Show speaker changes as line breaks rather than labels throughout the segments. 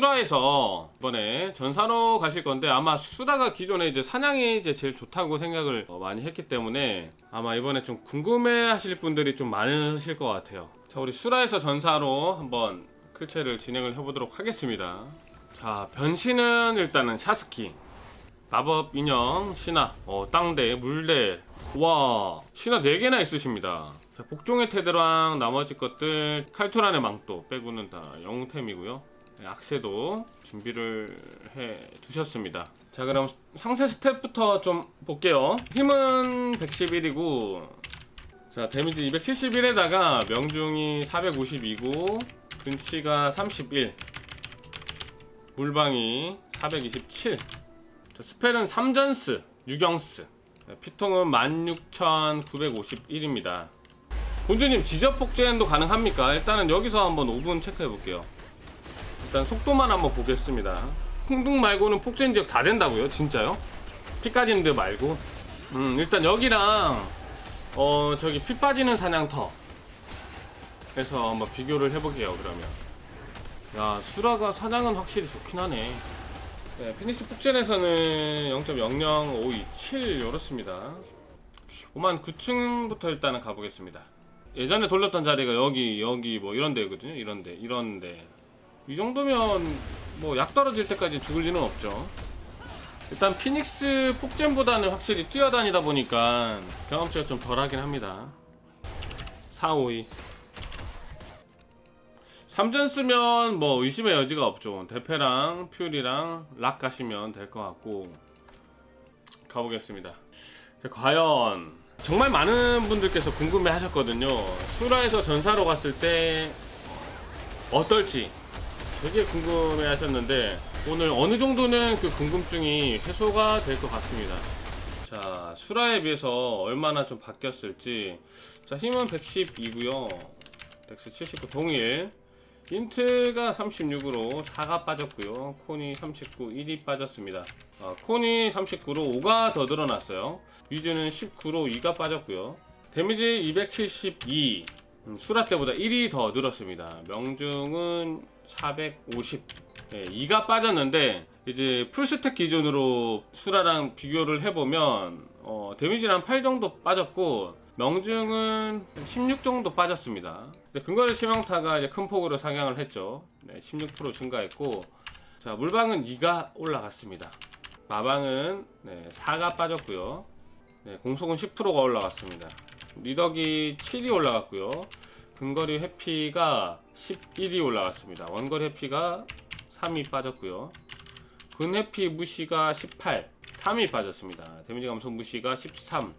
수라에서 이번에 전사로 가실 건데 아마 수라가 기존에 이제 사냥이 이제 제일 좋다고 생각을 어, 많이 했기 때문에 아마 이번에 좀 궁금해 하실 분들이 좀 많으실 것 같아요. 자, 우리 수라에서 전사로 한번 클체를 진행을 해보도록 하겠습니다. 자, 변신은 일단은 샤스키. 마법 인형, 신화, 어, 땅대, 물대. 와, 신화 4개나 있으십니다. 자, 복종의 테드랑 나머지 것들, 칼투란의 망토 빼고는 다 영템이고요. 네, 악세도 준비를 해 두셨습니다. 자, 그럼 상세 스탯부터 좀 볼게요. 힘은 111이고, 자, 데미지 271에다가 명중이 452고, 근치가 31, 물방이 427, 자, 스펠은 3전스, 유경스. 네, 피통은 16,951입니다. 본주님 지적 복제도 가능합니까? 일단은 여기서 한번 5분 체크해 볼게요. 일단 속도만 한번 보겠습니다. 풍둥 말고는 폭젠 지역 다 된다고요? 진짜요? 피까지는 데 말고. 음, 일단 여기랑 어 저기 피 빠지는 사냥터 해서 한번 비교를 해볼게요. 그러면. 야 수라가 사냥은 확실히 좋긴 하네. 네, 피니스 폭젠에서는 0.00527 이렇습니다. 5만 9층부터 일단은 가보겠습니다. 예전에 돌렸던 자리가 여기, 여기 뭐 이런 데거든요. 이런 데, 이런 데. 이 정도면 뭐 약 떨어질 때까지 죽을 리는 없죠. 일단 피닉스 폭젠보다는 확실히 뛰어다니다 보니까 경험치가 좀 덜하긴 합니다. 4, 5, 2. 3전 쓰면 뭐 의심의 여지가 없죠. 대패랑 퓨리랑 락 가시면 될 것 같고 가보겠습니다. 자, 과연 정말 많은 분들께서 궁금해 하셨거든요. 수라에서 전사로 갔을 때 어떨지 되게 궁금해 하셨는데 오늘 어느 정도는 그 궁금증이 해소가 될 것 같습니다. 자, 수라에 비해서 얼마나 좀 바뀌었을지. 자, 힘은 112고요. 덱스 79 동일. 인트가 36으로 4가 빠졌고요. 콘이 39, 1이 빠졌습니다. 아, 콘이 39로 5가 더 늘어났어요. 위즈는 19로 2가 빠졌고요. 데미지 272. 음, 수라 때보다 1이 더 늘었습니다. 명중은 450. 예, 2가 빠졌는데 이제 풀스택 기준으로 수라랑 비교를 해보면 어, 데미지는 한 8 정도 빠졌고 명중은 16 정도 빠졌습니다. 근거리 치명타가 이제 큰 폭으로 상향을 했죠. 네, 16% 증가했고 자 물방은 2가 올라갔습니다. 마방은 네, 4가 빠졌고요. 네, 공속은 10%가 올라갔습니다. 리덕이 7이 올라갔고요. 근거리 회피가 11이 올라갔습니다. 원거리 회피가 3이 빠졌고요. 근 회피 무시가 18, 3이 빠졌습니다. 데미지 감소 무시가 13,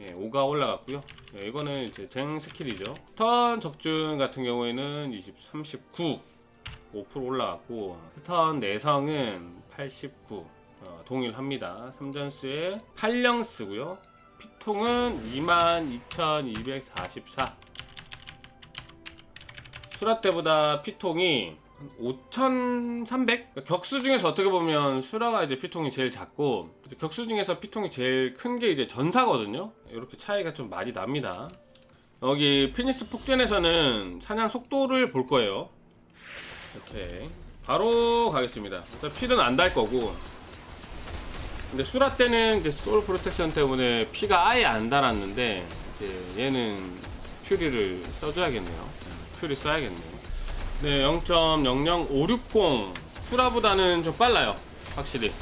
예, 5가 올라갔고요. 예, 이거는 이제 쟁 스킬이죠. 턴 적중 같은 경우에는 20, 39, 5% 올라갔고 턴 내성은 89 어, 동일합니다. 3전스에 8령 쓰고요. 피통은 22,244. 수라 때보다 피통이 5,300? 격수 중에서 어떻게 보면 수라가 이제 피통이 제일 작고 격수 중에서 피통이 제일 큰 게 이제 전사거든요. 이렇게 차이가 좀 많이 납니다. 여기 피니스 폭전에서는 사냥 속도를 볼 거예요. 이렇게 바로 가겠습니다. 필은 안달 거고 근데 수라 때는 이제 소울 프로텍션 때문에 피가 아예 안 달았는데 이제 얘는 퓨리를 써줘야겠네요. 네, 퓨리 써야겠네요. 네, 0.00560 수라보다는 좀 빨라요. 확실히.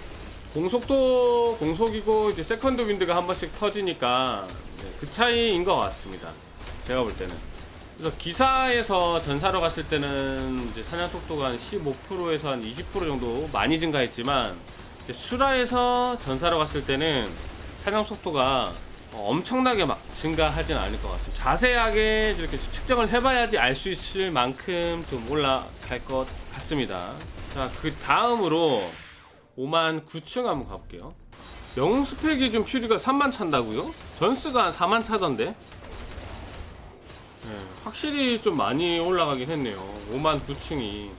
공속도 공속이고 이제 세컨드 윈드가 한 번씩 터지니까 네, 그 차이인 것 같습니다. 제가 볼 때는. 그래서 기사에서 전사로 갔을 때는 이제 사냥 속도가 한 15%에서 한 20% 정도 많이 증가했지만 수라에서 전사로 갔을 때는 사냥 속도가 어, 엄청나게 막 증가하진 않을 것 같습니다. 자세하게 이렇게 측정을 해봐야지 알 수 있을 만큼 좀 올라갈 것 같습니다. 자, 그 다음으로 5만 9층 한번 가볼게요. 영웅 스펙이 좀 퓨리가 3만 찬다고요? 전스가 한 4만 차던데? 네, 확실히 좀 많이 올라가긴 했네요. 5만 9층이.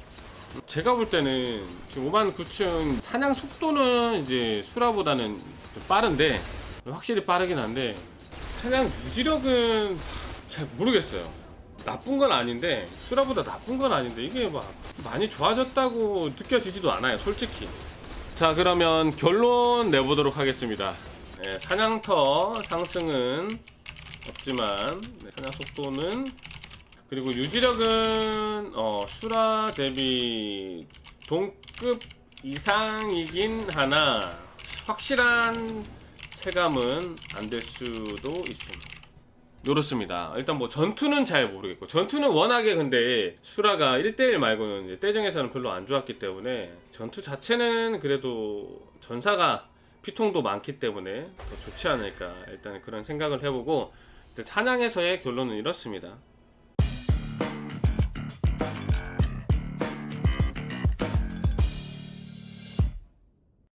제가 볼 때는 지금 5만 9층 사냥 속도는 이제 수라보다는 좀 빠른데 확실히 빠르긴 한데 사냥 유지력은 잘 모르겠어요. 나쁜 건 아닌데 수라보다 나쁜 건 아닌데 이게 막 많이 좋아졌다고 느껴지지도 않아요 솔직히. 자 그러면 결론 내보도록 하겠습니다. 네, 사냥터 상승은 없지만 네, 사냥 속도는 그리고 유지력은 어, 수라 대비 동급 이상이긴 하나. 확실한 체감은 안 될 수도 있습니다. 요렇습니다. 일단 뭐 전투는 잘 모르겠고 전투는 워낙에 근데 수라가 1대1 말고는 이제 떼정에서는 별로 안 좋았기 때문에 전투 자체는 그래도 전사가 피통도 많기 때문에 더 좋지 않을까 일단 그런 생각을 해보고 사냥에서의 결론은 이렇습니다.